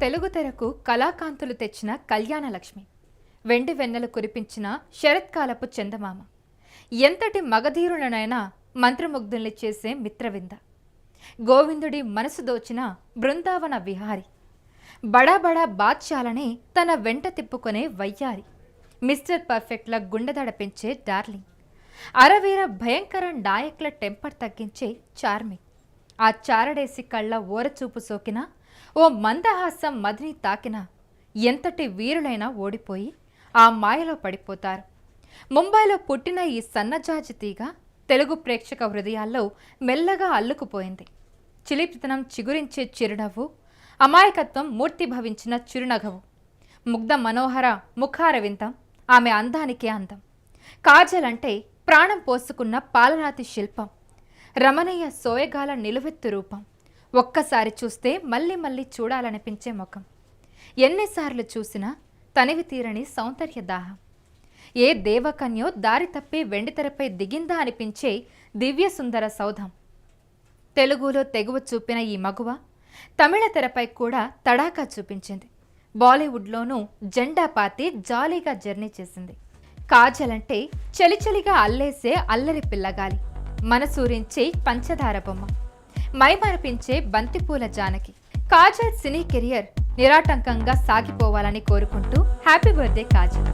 తెలుగు తెరకు కళాకాంతులు తెచ్చిన కళ్యాణలక్ష్మి. వెండి వెన్నెలు కురిపించిన శరత్కాలపు చందమామ. ఎంతటి మగధీరులనైనా మంత్రముగ్ధుల్ని చేసే మిత్రవింద. గోవిందుడి మనసు దోచిన బృందావన విహారి. బడా బడా బాద్షాలనే తన వెంట తిప్పుకునే వయ్యారి. మిస్టర్ పర్ఫెక్ట్ల గుండెదడ పెంచే డార్లింగ్. అరవీర భయంకర నాయకుల టెంపర్ తగ్గించే చార్మింగ్. ఆ చారడేసి కళ్ళ ఓరచూపు సోకిన ఓ మందహాసం మదిని తాకిన ఎంతటి వీరులైనా ఓడిపోయి ఆ మాయలో పడిపోతారు. ముంబైలో పుట్టిన ఈ సన్నజాజి తీగ తెలుగు ప్రేక్షక హృదయాల్లో మెల్లగా అల్లుకుపోయింది. చిలిపితనం చిగురించే చిరునవ్వు అమాయకత్వం మూర్తిభవించిన చిరునగవు ముగ్ధ మనోహర ముఖారవింతం ఆమె అందానికే అందం. కాజల్ అంటే ప్రాణం పోసుకున్న పాలరాతి శిల్పం రమణీయ సోయగాల నిలువెత్తు రూపం. ఒక్కసారి చూస్తే మళ్ళీ మళ్ళీ చూడాలనిపించే ముఖం. ఎన్నిసార్లు చూసినా తనివి తీరని సౌందర్య దాహం. ఏ దేవకన్యో దారి తప్పి వెండితెరపై దిగిందా అనిపించే దివ్య సుందర సౌధం. తెలుగులో తెగువ చూపిన ఈ మగువ తమిళ తెరపై కూడా తడాకా చూపించింది. బాలీవుడ్లోనూ జెండా పాతి జాలీగా జర్నీ చేసింది. కాజల్ అంటే చలిచలిగా అల్లేసే అల్లరి పిల్లగాలి. మనసూరించే పంచదార బొమ్మ. మైమరపించే బంతిపూల జానకి. కాజల్ సినీ కెరియర్ నిరాటంకంగా సాగిపోవాలని కోరుకుంటూ హ్యాపీ బర్త్డే కాజల్.